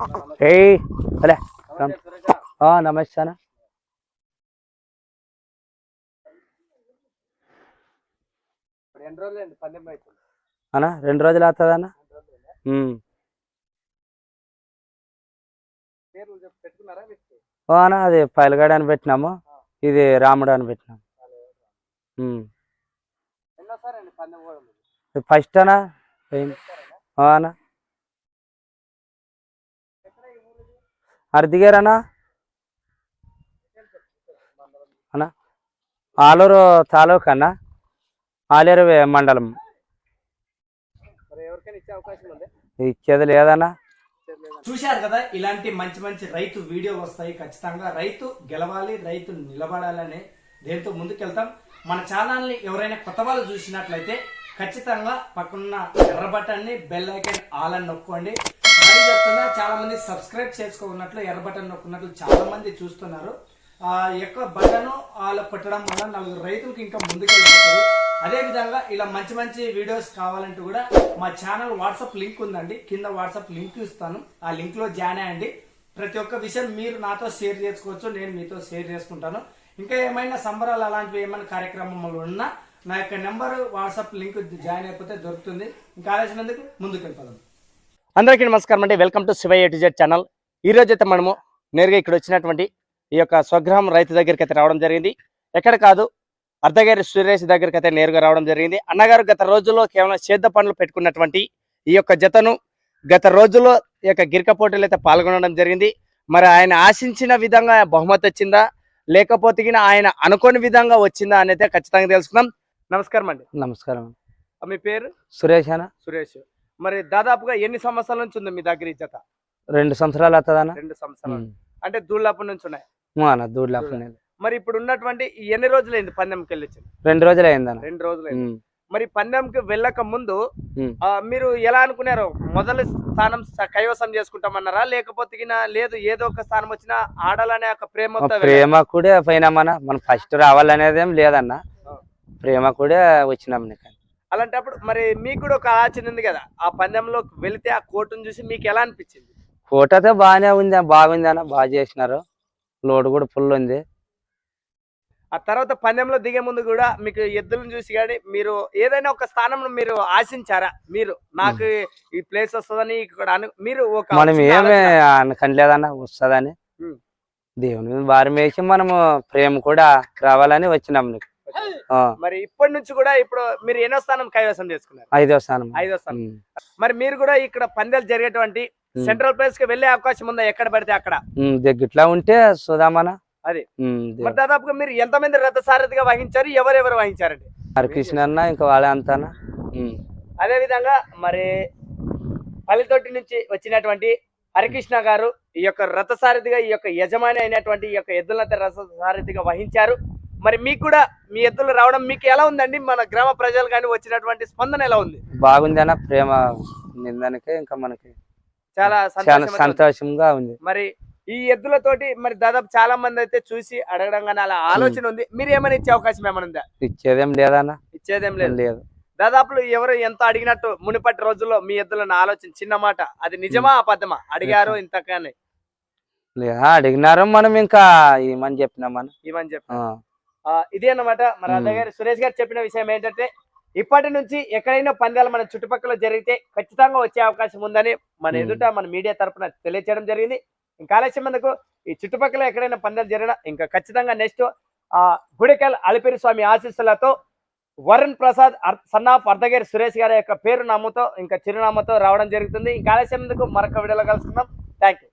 అలే నమస్తే అన్న రెండు రోజులు అవుతుంది అన్న అన్న అది పైలగాడ అని పెట్టినాము. ఇది రాముడు అని పెట్టినాము. ఫస్ట్ ఓ అన్న. ఇది? అర్దిగారన్నా అన్న? ఆలూరు తాలూకా అన్న? ఆలేరు మండలం. మరి ఎవరికైనా ఇచ్చే అవకాశం ఉంది? ఇచ్చేది లేదన్నా. చూశారు కదా ఇలాంటి మంచి మంచి రైతు వీడియోలు వస్తాయి ఖచ్చితంగా. రైతు గెలవాలి రైతు నిలబడాలని దేంతో ముందుకెళ్తాం. మన ఛానల్ని ఎవరైనా కొత్త వాళ్ళు చూసినట్లయితే ఖచ్చితంగా పక్కన ఎర్ర బటన్ని బెల్ ఐకాన్ ఆల్ అని నొక్కోండి. చెప్తున్నా చాలా మంది సబ్స్క్రైబ్ చేసుకోకున్నట్లు ఎర్ర బటన్ నొక్కున్నట్లు చాలా మంది చూస్తున్నారు. ఆ బటన్ వాళ్ళు కొట్టడం వల్ల నలుగురు రైతులకు ఇంకా ముందుకెళ్ళిపోతుంది. అదే విధంగా ఇలా మంచి మంచి వీడియోస్ కావాలంటే కూడా మా ఛానల్ వాట్సాప్ లింక్ ఉందండి. కింద వాట్సాప్ లింక్ ఇస్తాను. ఆ లింక్లో జాయిన్ అయ్యండి. ప్రతి ఒక్క విషయం మీరు నాతో షేర్ చేసుకోవచ్చు నేను మీతో షేర్ చేసుకుంటాను. ఇంకా ఏమైనా సంబరాలు అలాంటివి ఏమైనా కార్యక్రమాలు ఉన్నా నా యొక్క నెంబర్ వాట్సాప్ లింక్ జాయిన్ అయిపోతే దొరుకుతుంది. ఇంకా ఆలోచనందుకు ముందుకు వెళ్ళిపోదాం అందరికీ నమస్కారం అండి. Welcome to Shivayya to Z channel ఈ రోజు అయితే మనము నేరుగా ఇక్కడ వచ్చినటువంటి ఈ యొక్క స్వగ్రహం రైతు దగ్గరికి అయితే రావడం జరిగింది. ఎక్కడ కాదు అర్ధగారి సురేష్ దగ్గరికి అయితే నేరుగా రావడం జరిగింది. అన్నగారు గత రోజుల్లో కేవలం సేద్ద పనులు పెట్టుకున్నటువంటి ఈ యొక్క జతను గత రోజుల్లో ఈ యొక్క గిరిక పోటీలు అయితే పాల్గొనడం జరిగింది. మరి ఆయన ఆశించిన విధంగా బహుమతి వచ్చిందా? లేకపోతే ఆయన అనుకోని విధంగా వచ్చిందా అనేది ఖచ్చితంగా తెలుసుకుందాం. నమస్కారం అండి. నమస్కారం. మీ పేరు? సురేష్ అన్న. సురేష్. మరి దాదాపుగా ఎన్ని ఈ నుంచి ఉంది మీ దగ్గర ఈ జత? రెండు సంవత్సరాలు అవుతుంది రెండు సంవత్సరాలు. అంటే దూళ్ళప్పటి నుంచి ఉన్నాయి? దూడ్లాప మరి ఇప్పుడు ఉన్నటువంటి ఎన్ని రోజులైంది పందెంకి వెళ్ళొచ్చు రెండు రోజులు అయింది రెండు రోజులైంది. ఉమ్. మరి పందెంకి వెళ్ళక ముందు మీరు ఎలా అనుకున్నారు? మొదటి స్థానం కైవసం చేసుకుంటామన్నారా? లేకపోతే లేదు ఏదో ఒక స్థానం వచ్చినా ఆడాలనే ఒక మా ప్రేమతో వెళ్ళారా? ప్రేమ కూడా పోయినామన్న. మనం ఫస్ట్ రావాలనేది ఏం లేదన్న. ప్రేమ కూడా వచ్చినాం నీకు. అలాంటప్పుడు మరి మీకు కూడా ఒక ఆలోచన ఉంది కదా ఆ పందెంలో వెళితే ఆ కోర్టును చూసి మీకు ఎలా అనిపించింది? ఫోటో అయితే బాగానే ఉంది బాగుంది అన్న బాగా చేసినారు. లోడ్ కూడా ఫుల్ ఉంది. ఆ తర్వాత పందెంలో దిగే ముందు కూడా మీకు ఎద్దులను చూసి కానీ మీరు ఏదైనా ఒక స్థానం మీరు ఆశించారా? మీరు నాకు ఈ ప్లేస్ వస్తుందని ఇక్కడ మీరు ఒక మనం ఏమి. అనకంలేదన్న వస్తుందని. దేవుని భారం వేసి మనము ప్రేమ కూడా రావాలని వచ్చినాం నీకు. మరి ఇప్పటి నుంచి కూడా ఇప్పుడు మీరు ఎన్నో స్థానం కైవసం చేసుకున్నారు. ఐదో స్థానం. ఐదో స్థానం. మరి మీరు కూడా ఇక్కడ పందాలు జరిగేటువంటి. సెంట్రల్ ప్లేస్కి వెళ్ళే అవకాశం ఉందా? ఎక్కడ పడితే అక్కడ? దగ్గిట్లా ఉంటే సుధామన. అది. మరి దాదాపుగా మీరు ఎంతమంది రథ సారథిగా వహించారు? ఎవరెవరు వహించారండి? హరికృష్ణ అన్న ఇంకా వాళ్ళే అంతానా. అదే విధంగా మరి పల్లెతొట్టి నుంచి వచ్చినటువంటి హరికృష్ణ గారు ఈ యొక్క రథసారథిగా ఈ యొక్క యజమాని అయినటువంటి ఈ యొక్క ఎద్దులత రథసారథిగా వహించారు. మరి మీకు కూడా మీ ఎద్దులు రావడం మీకు ఎలా ఉందండి? మన గ్రామ ప్రజలు కానీ వచ్చినటువంటి స్పందన ఎలా ఉంది? బాగుంది అన్న ప్రేమ నిందానికే ఇంకా మనకి చాలా సంతోషంగా ఉంది. మరి ఈ ఎద్దులతోటి మరి దాదాపు చాలా మంది అయితే చూసి అడగడం కానీ అలా ఆలోచన ఉంది. మీరు ఏమైనా ఇచ్చే అవకాశం ఏమైనా ఉందా? ఇచ్చేదేం లేదన్న. ఇచ్చేదేం లేదు. లేదు. దాదాపు ఎవరు ఎంత అడిగినట్టు మునిపటి రోజుల్లో మీ ఎద్దులను ఆలోచన చిన్న మాట అది నిజమా అబద్ధమా? అడిగారు ఇంతకని. లేదా. అడిగినారు మనం ఇంకా ఏమని చెప్పినామన్న ఇవని చెప్పి ఆ, ఆ, ఇదే అన్నమాట. మన మ్మ్. అన్నయ్య గారు సురేష్ గారు చెప్పిన విషయం ఏంటంటే ఇప్పటి నుంచి ఎక్కడైనా పందాలు మన చుట్టుపక్కల జరిగితే ఖచ్చితంగా వచ్చే అవకాశం ఉందని మన. ఎదుట మన మీడియా తరపున తెలియచేయడం జరిగింది. ఇంకా ఆలస్యం మందుకు ఈ చుట్టుపక్కల ఎక్కడైనా పందాలు జరిగినా ఇంకా ఖచ్చితంగా నెక్స్ట్ ఆ గుడికల్ అలిపిరి స్వామి ఆశీస్సులతో వరుణ్ ప్రసాద్ సన్ ఆఫ్ అర్ధగిరి సురేష్ గారి యొక్క పేరు నామతో ఇంకా చిరునామాతో రావడం జరుగుతుంది. ఇంకా ఆలస్యం మరొక వీడియోలో కలుసుకుందాం. Thank you